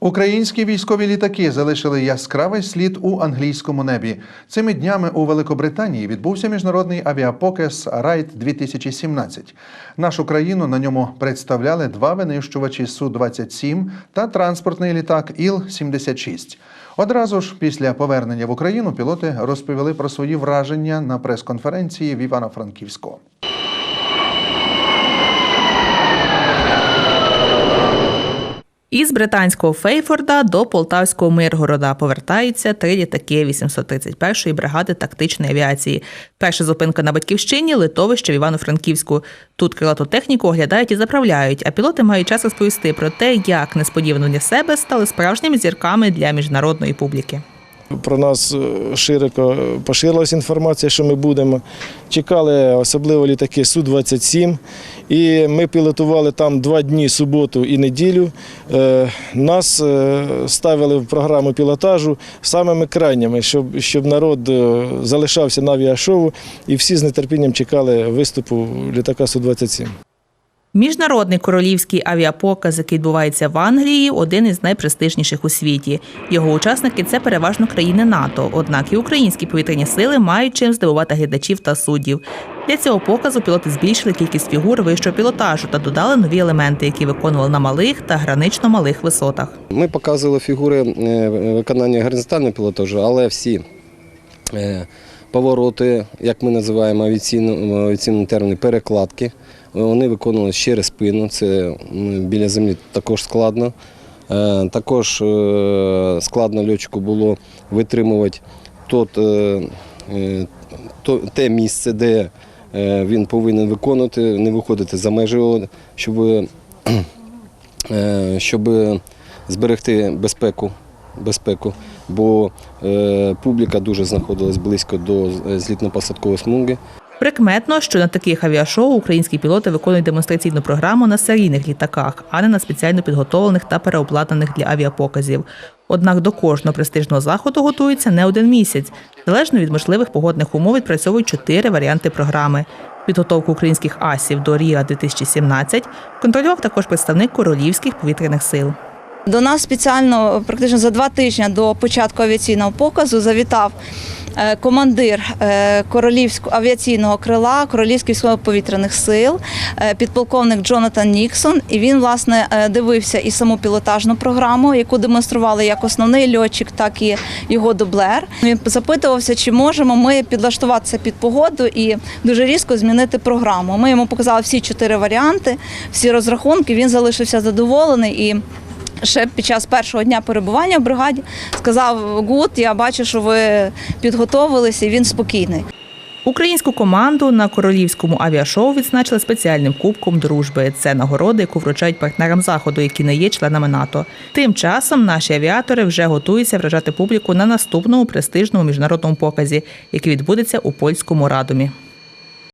Українські військові літаки залишили яскравий слід у англійському небі. Цими днями у Великобританії відбувся міжнародний авіапоказ Райд 2017 Нашу країну на ньому представляли два винищувачі Су-27 та транспортний літак Іл-76. Одразу ж після повернення в Україну пілоти розповіли про свої враження на прес-конференції в Івано-Франківську. Із британського Фейфорда до полтавського Миргорода повертаються три літаки 831-ї бригади тактичної авіації. Перша зупинка на батьківщині литовище в Івано-Франківську. Тут крилату техніку оглядають і заправляють, а пілоти мають час розповісти про те, як несподівано для себе стали справжніми зірками для міжнародної публіки. Про нас е, широко поширилася інформація, що ми будемо. Чекали особливо літаки Су-27. І ми пілотували там два дні, суботу і неділю. Е, Нас е, ставили в програму пілотажу самими крайніми, щоб, щоб народ залишався на авіашоу і всі з нетерпінням чекали виступу літака Су-27. Міжнародний королівський авіапоказ, який відбувається в Англії, один із найпрестижніших у світі. Його учасники це переважно країни НАТО. Однак і українські повітряні сили мають чим здивувати глядачів та суддів. Для цього показу пілоти збільшили кількість фігур вищого пілотажу та додали нові елементи, які виконували на малих та гранично малих висотах. Ми показували фігури е, виконання горизонтального пілотажу, але всі е, повороти, як ми називаємо авіаційно- авіаційному терміні, перекладки, вони виконувалися через спину. Це біля землі також складно. Е, Також е, складно льотчику було витримувати тот, е, е, то- те місце, де е, він повинен виконувати, не виходити за межі, щоб е, щоб зберегти безпеку, безпеку бо е, публіка дуже знаходилась близько до злітно-посадкової смуги. Прикметно, що на таких авіашоу українські пілоти виконують демонстраційну програму на серійних літаках, а не на спеціально підготовлених та переобладнаних для авіапоказів. Однак до кожного престижного заходу готуються не один місяць. Залежно від можливих погодних умов відпрацьовують чотири варіанти програми. Підготовку українських асів до Ріа 2017 контролював також представник королівських повітряних сил. До нас спеціально практично за два тижні до початку авіаційного показу завітав командир е, королівського авіаційного крила Королівських військово-повітряних сил, е, підполковник Джонатан Ніксон. І він власне е, дивився і саму пілотажну програму, яку демонстрували як основний льотчик, так і його дублер. Він запитувався, чи можемо ми підлаштуватися під погоду і дуже різко змінити програму. Ми йому показали всі чотири варіанти, всі розрахунки. Він залишився задоволений і. Ще під час першого дня перебування в бригаді сказав Гуд, я бачу, що ви підготовилися, і він спокійний. Українську команду на королівському авіашоу відзначили спеціальним кубком дружби. Це нагорода, яку вручають партнерам заходу, які не є членами НАТО. Тим часом наші авіатори вже готуються вражати публіку на наступному престижному міжнародному показі, який відбудеться у польському радумі.